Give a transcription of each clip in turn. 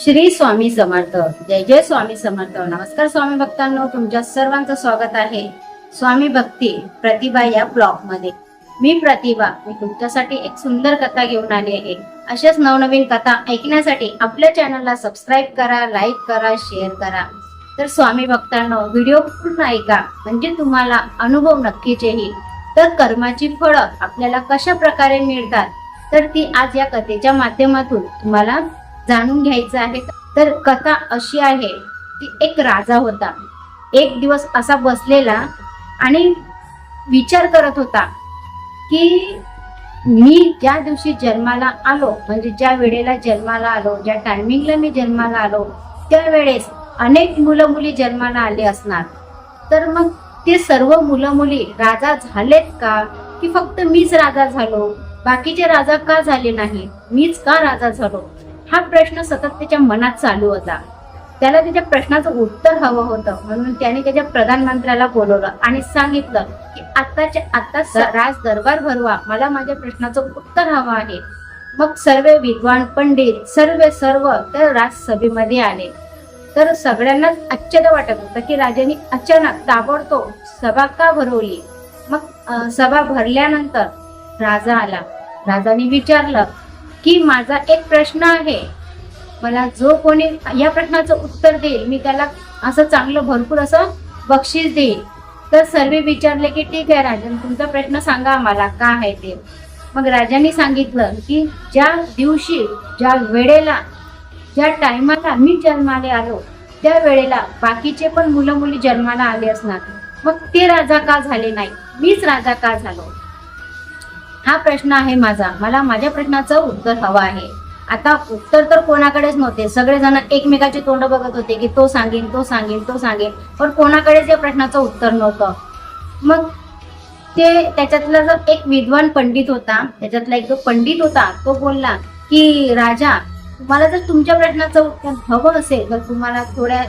श्री स्वामी समर्थ. जय जय स्वामी समर्थ. नमस्कार स्वामी भक्तांनो तुमच्या सर्वांचं स्वागत आहे स्वामी भक्ती प्रतिभा या ब्लॉगमध्ये मी प्रतिभा मी तुमच्यासाठी एक सुंदर कथा घेऊन आली आहे. अशाच नवनवीन कथा ऐकण्यासाठी आपल्या चॅनलला सबस्क्राईब करा लाईक करा शेअर करा. तर स्वामी भक्तांनो व्हिडिओ पूर्ण ऐका. म्हणजे तुम्हाला अनुभव नक्कीच येईल तर कर्माची फळं आपल्याला कशा प्रकारे मिळतात? तर ती आज या कथेच्या माध्यमातून तुम्हाला जाणून घ्यायचं आहे. तर कथा अशी आहे की एक राजा होता. एक दिवस असा बसलेला आणि विचार करत होता की मी ज्या दिवशी जन्माला आलो म्हणजे ज्या वेळेला जन्माला आलो ज्या टायमिंगला मी जन्माला आलो त्यावेळेस अनेक मुलं मुली जन्माला आले असणार. तर मग ते सर्व मुलं मुली राजा झालेत का? की फक्त मीच राजा झालो? बाकीचे राजा का झाले नाही मीच का राजा झालो? हा प्रश्न सतत त्याच्या मनात चालू होता. त्याला त्याच्या प्रश्नाचं उत्तर हवं होतं. म्हणून त्याने त्याच्या प्रधानमंत्र्याला बोलवलं आणि सांगितलं की आताच्या आता स- राज दरबार भरवा. मला माझ्या प्रश्नाचं उत्तर हवं आहे. मग सर्व विद्वान पंडित सर्व सर्व तर राजसभेमध्ये आले. तर सगळ्यांनाच आश्चर्य वाटत होतं की राजाने अचानक ताबडतोब सभा का भरवली? मग सभा भरल्यानंतर राजा आला. राजाने विचारलं की माझा एक प्रश्न आहे. मला जो कोणी या प्रश्नाचं उत्तर देईल मी त्याला असं चांगलं भरपूर असं बक्षीस देईल. तर सर्व विचारले की ठीक आहे राजन तुमचा प्रश्न सांगा आम्हाला का आहे ते. मग राजाने सांगितलं की ज्या दिवशी ज्या वेळेला ज्या टायमाला मी जन्माला आलो त्या वेळेला बाकीचे पण मुलं मुली जन्माला आले असणार. मग ते राजा का झाले नाही? मीच राजा का झालो? हा प्रश्न आहे माझा. मला माझ्या प्रश्नाचं उत्तर हवं आहे. आता उत्तर तर कोणाकडेच नव्हते. सगळेजण एकमेकाची तोंड बघत होते की तो सांगेन तो सांगेन तो सांगेन. पण कोणाकडेच या प्रश्नाचं उत्तर नव्हतं. मग ते त्याच्यातला जो एक विद्वान पंडित होता त्याच्यातला एक जो पंडित होता तो बोलला की राजा तुम्हाला जर तुमच्या प्रश्नाचं उत्तर हवं असेल तर तुम्हाला थोड्या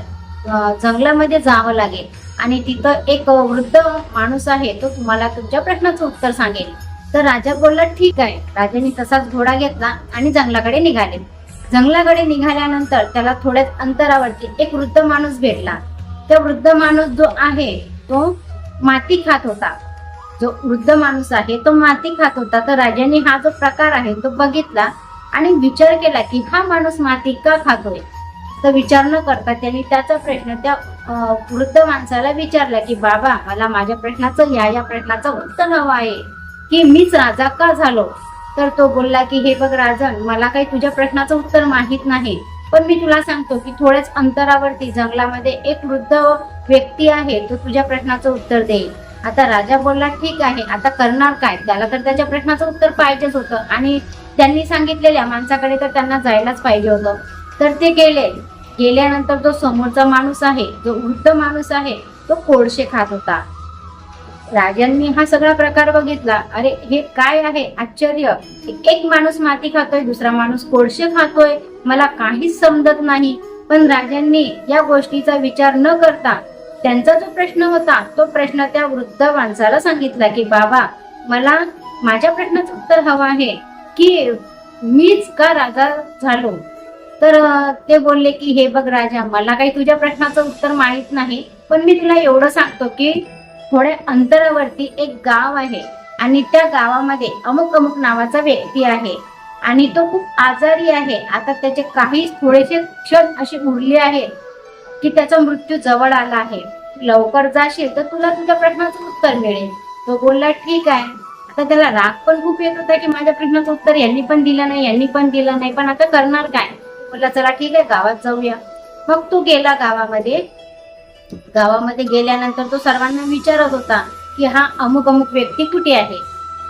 जंगलामध्ये जावं लागेल. आणि तिथं एक वृद्ध माणूस आहे तो तुम्हाला तुमच्या प्रश्नाचं उत्तर सांगेल. तर राजा बोलला ठीक आहे. राजाने तसाच घोडा घेतला आणि जंगलाकडे निघाले. जंगलाकडे निघाल्यानंतर त्याला थोड्याच अंतरावरती एक वृद्ध माणूस भेटला. त्या वृद्ध माणूस जो आहे तो माती खात होता. जो वृद्ध माणूस आहे तो माती खात होता. तर राजाने हा जो प्रकार आहे तो बघितला आणि विचार केला की हा माणूस माती का खातोय? तर विचार न करता त्यांनी त्याचा प्रश्न त्या वृद्ध माणसाला विचारला की बाबा मला माझ्या प्रश्नाचं या या प्रश्नाचं उत्तर हवं आहे. की मीच राजा का झालो? तर तो बोलला की हे बघ राजन मला काही तुझ्या प्रश्नाचं उत्तर माहीत नाही. पण मी तुला सांगतो की थोड्याच अंतरावरती जंगलामध्ये एक वृद्ध व्यक्ती आहे तो तुझ्या प्रश्नाचं उत्तर देईल. आता राजा बोलला ठीक आहे आता करणार काय? त्याला तर त्याच्या प्रश्नाचं उत्तर पाहिजेच होतं आणि त्यांनी सांगितलेल्या माणसाकडे तर त्यांना जायलाच पाहिजे होतं. तर ते गेले. गेल्यानंतर तो समोरचा माणूस आहे जो वृद्ध माणूस आहे तो कोळशे खात होता. राजांनी हा सगळा प्रकार बघितला. अरे हे काय आहे? आश्चर्य. एक माणूस माती खातोय दुसरा माणूस कोळशे खातोय. मला काहीच समजत नाही. पण राजांनी या गोष्टीचा विचार न करता त्यांचा जो प्रश्न होता तो प्रश्न त्या वृद्ध माणसाला सांगितला की बाबा मला माझ्या प्रश्नाचं उत्तर हवं आहे की मीच का राजा झालो? तर ते बोलले की हे बघ राजा मला काही तुझ्या प्रश्नाचं उत्तर माहीत नाही पण मी तुला एवढं सांगतो की थोड्या अंतरावरती एक गाव आहे आणि त्या गावामध्ये अमुक अमुक नावाचा व्यक्ती आहे. आणि तो खूप आजारी आहे. आता त्याचे काही थोडेसे क्षण असे उरले आहेत की त्याचा मृत्यू जवळ आला आहे. लवकर जाशील तर तुला तुझ्या प्रश्नाचं उत्तर मिळेल. तो बोलला ठीक आहे. आता त्याला राग पण खूप येत होता की माझ्या प्रश्नाचं उत्तर यांनी पण दिलं नाही यांनी पण दिलं नाही. पण आता करणार काय? बोलला चला ठीक आहे गावात जाऊया. मग तू गेला गावामध्ये. गावामध्ये गेल्यानंतर तो सर्वांना विचारत होता की हा अमुक अमुक व्यक्ती कुठे आहे?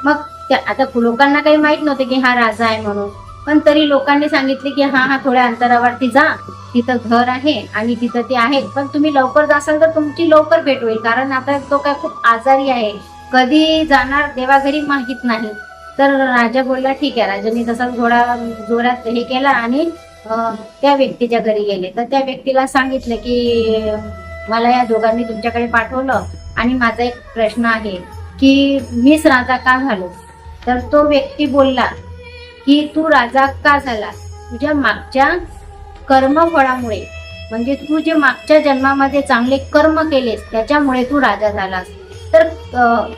मग त्या आता लोकांना काही माहीत नव्हते की हा राजा आहे म्हणून. पण तरी लोकांनी सांगितले की हा हा थोड्या अंतरावरती जा. तिथं घर आहे आणि तिथं ते आहे पण तुम्ही लवकर जासाल तर तुमची लवकर भेट होईल. कारण आता तो काय खूप आजारी आहे. कधी जाणार देवाघरी माहीत नाही. तर राजा बोलला ठीक आहे राजाने तसाच घोडा जोरात हे केला आणि त्या व्यक्तीच्या घरी गेले. तर त्या व्यक्तीला सांगितलं की मला या दोघांनी तुमच्याकडे पाठवलं आणि माझा एक प्रश्न आहे की मीच राजा का झालो? तर तो व्यक्ती बोलला की तू राजा का झाला तुझ्या मागच्या कर्मफळामुळे. म्हणजे तू जे मागच्या जन्मामध्ये चांगले कर्म केलेस त्याच्यामुळे तू राजा झालास. तर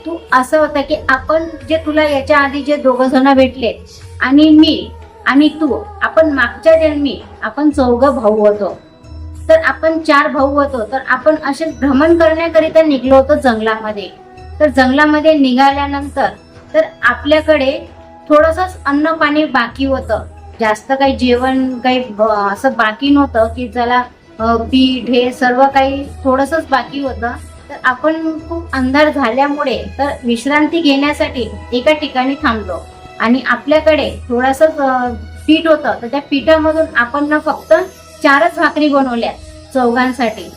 तू असं होतं की आपण जे तुला याच्या आधी जे दोघं जण भेटले आणि मी आणि तू आपण मागच्या जन्मी आपण चौघ भाऊ होतो. तर आपण चार भाऊ होतो तर आपण असे भ्रमण करण्याकरिता निघलो होतो जंगलामध्ये. तर जंगलामध्ये निघाल्यानंतर तर आपल्याकडे थोडंसंच अन्न पाणी बाकी होतं. जास्त काही जेवण काही असं बाकी नव्हतं की ज्याला पीठ हे सर्व काही थोडंसंच बाकी होतं. तर आपण खूप अंधार झाल्यामुळे तर विश्रांती घेण्यासाठी एका ठिकाणी थांबलो. आणि आपल्याकडे थोडंसं पीठ होतं तर त्या पिठामधून आपण ना फक्त चारच भाकरी बनवल्या चौघांसाठी.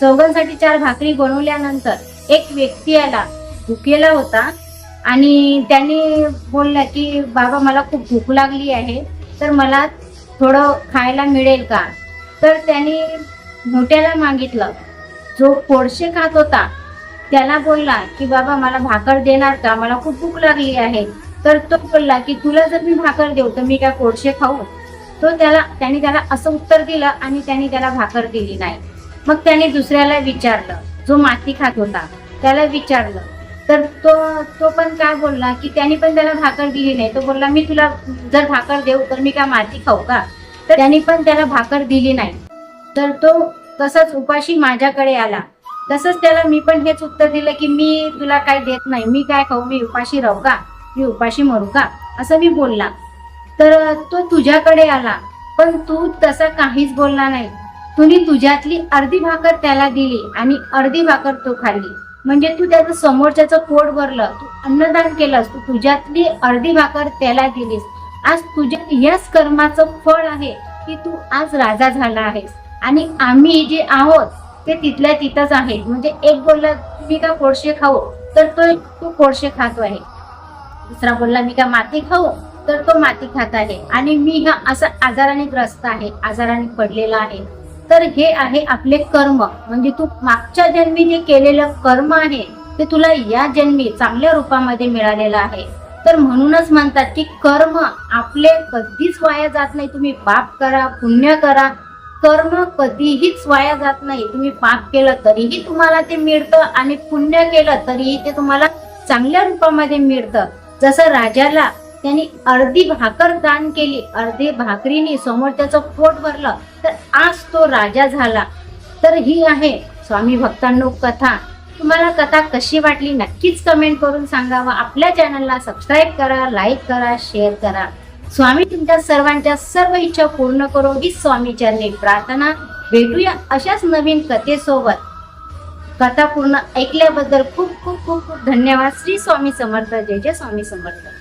चौघांसाठी चार भाकरी बनवल्यानंतर एक व्यक्ती आला भुकेला होता आणि त्यांनी बोलला की बाबा मला खूप भूक लागली आहे. तर मला थोडं खायला मिळेल का? तर त्यांनी मोठ्याला मागितलं. जो कोळशे खात होता त्याला बोलला की बाबा मला भाकर देणार का? मला खूप भूक लागली आहे. तर तो बोलला की तुला जर मी भाकर देऊ तर मी काय कोळशे खाऊ? तो त्याला त्याने त्याला असं उत्तर दिलं आणि त्याने त्याला भाकर दिली नाही. मग त्याने दुसऱ्याला विचारलं जो माती खात होता त्याला विचारलं. तर तो तो पण काय बोलला की त्याने पण त्याला भाकर दिली नाही. तो बोलला मी तुला जर भाकर देऊ तर मी काय माती खाऊ का? तर त्याने पण त्याला भाकर दिली नाही. तर तो तसाच उपाशी माझ्याकडे आला. तसंच त्याला मी पण हेच उत्तर दिलं की मी तुला काय देत नाही. मी काय खाऊ? मी उपाशी राहू का? मी उपाशी मरू का? असं मी बोलला. तर तो तुझ्याकडे आला. पण तू तसा काहीच बोलला नाही. तुम्ही तुझ्यातली अर्धी भाकर त्याला दिली आणि अर्धी भाकर तो खाल्ली. म्हणजे तू त्याचं समोरच्याचं पोट भरलं तू अन्नदान केलंस तू तुझ्यातली अर्धी भाकर त्याला दिलीस. आज तुझ्या याच कर्माचं फळ आहे की तू आज राजा झाला आहेस. आणि आम्ही जे आहोत ते तिथल्या तिथंच आहे. म्हणजे एक बोलला मी का कोळशे खाऊ? तर तो तू कोळशे खातो आहे. दुसरा बोलला मी का माती खाऊ? तर तो माती खात आहे. आणि मी हा असा आजाराने ग्रस्त आहे आजाराने पडलेला आहे. तर हे आहे आपले कर्म. म्हणजे तू मागच्या जन्मी जे केलेलं कर्म आहे ते तुला या जन्मी चांगल्या रूपामध्ये मिळालेलं आहे. तर म्हणूनच म्हणतात की कर्म आपले कधीच वाया जात नाही. तुम्ही पाप करा पुण्य करा. कर्म कधीहीच वाया जात नाही. तुम्ही पाप केलं तरीही तुम्हाला ते मिळतं आणि पुण्य केलं तरीही ते तुम्हाला चांगल्या रूपामध्ये मिळतं. जसं राजाला त्यांनी अर्धी भाकर दान केली अर्धी भाकरीने समोर त्याचं पोट भरलं. तर आज तो राजा झाला. तर ही आहे स्वामी भक्तांनो कथा. तुम्हाला कथा कशी वाटली नक्कीच कमेंट करून सांगा व आपल्या चॅनलला सबस्क्राईब करा लाईक करा शेअर करा. स्वामी तुमच्या सर्वांच्या सर्व इच्छा पूर्ण करो. ही स्वामी चरणी प्रार्थना. भेटूया अशाच नवीन कथेसोबत. कथा पूर्ण ऐकल्याबद्दल खूप खूप खूप खूप धन्यवाद. श्री स्वामी समर्थ. जय जय स्वामी समर्थ.